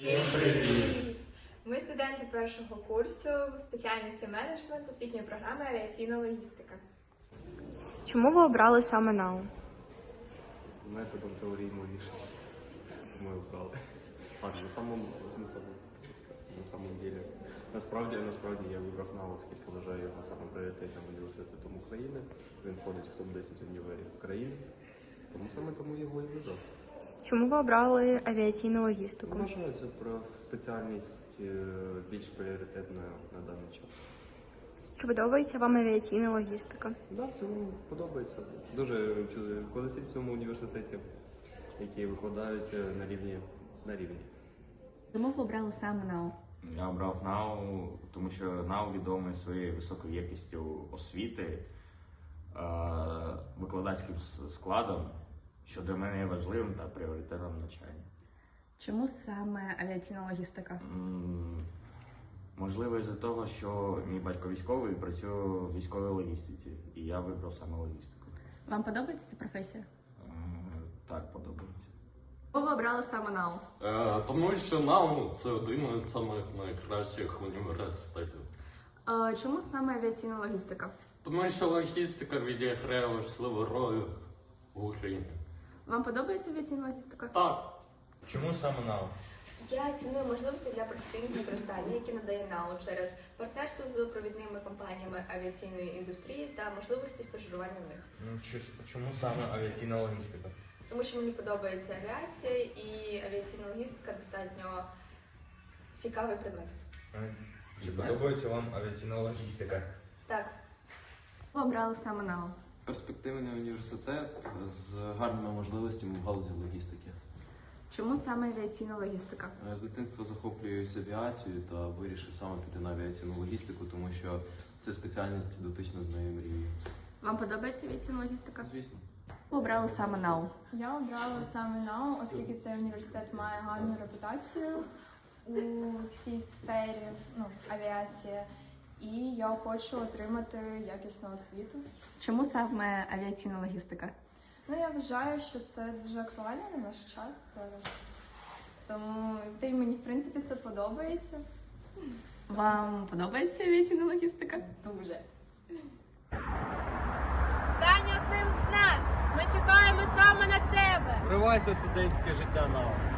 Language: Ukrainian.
Всім привіт! Ми студенти першого курсу спеціальності менеджмент освітньої програми авіаційна логістика. Чому ви обрали саме НАУ? методом теорії ймовірності. Ми обрали. А на самому на самому на самом деле. Насправді, насправді я вибрав НАУ, оскільки вважаю його самим пріоритетним університетом України. Він входить в топ-10 універів України. Тому саме тому його і вибрав. Чому ви обрали авіаційну логістику? Вважаю це про спеціальність е, більш пріоритетною на даний час. Чи подобається вам авіаційна логістика? Да, в цілому подобається. Дуже чудові викладачі в цьому університеті, які викладають е, на рівні на рівні. Чому ви обрали саме НАУ? Я обрав НАУ, тому що НАУ відомий своєю високою якістю освіти, е, викладацьким складом, що для мене є важливим та пріоритетом навчання. Чому саме авіаційна логістика? М, Можливо, із-за того, що мій батько військовий працює в військовій логістиці, і я вибрав саме логістику. Вам подобається ця професія? Е, Так, подобається. Чому ви обрали саме НАУ? Е, Тому що НАУ це один із самих найкращих університетів. Чому саме авіаційна логістика? Тому що логістика відіграє важливу роль. Вам подобається авіаційна логістика? Так, Чому саме НАУ? Я ціную можливості для професійного зростання, які надає НАУ через партнерство з провідними компаніями авіаційної індустрії та можливості стажування в них. Ну, чи- Чому саме авіаційна логістика? Тому що мені подобається авіація і авіаційна логістика достатньо цікавий предмет. Е, Чи подобається вам авіаційна логістика? Так, Ви обрали саме НАУ. Перспективний університет з гарними можливостями в галузі логістики. Чому саме авіаційна логістика? Е, З дитинства захоплююсь авіацією та вирішив саме піти на авіаційну логістику, тому що це спеціальність дотична з моєю мрією. Вам подобається авіаційна логістика? Звісно. Ви обрали саме НАУ. Я обрала саме НАУ, оскільки цей університет має гарну репутацію у цій сфері, ну, авіація, і я хочу отримати якісну освіту. Чому саме авіаційна логістика? Ну, я вважаю, що це дуже актуально на наш час зараз. Тому та й мені, в принципі, це подобається. Вам подобається авіаційна логістика? Дуже. Стань одним з нас. Ми чекаємо саме на тебе. Вривайся в студентське життя НАУ.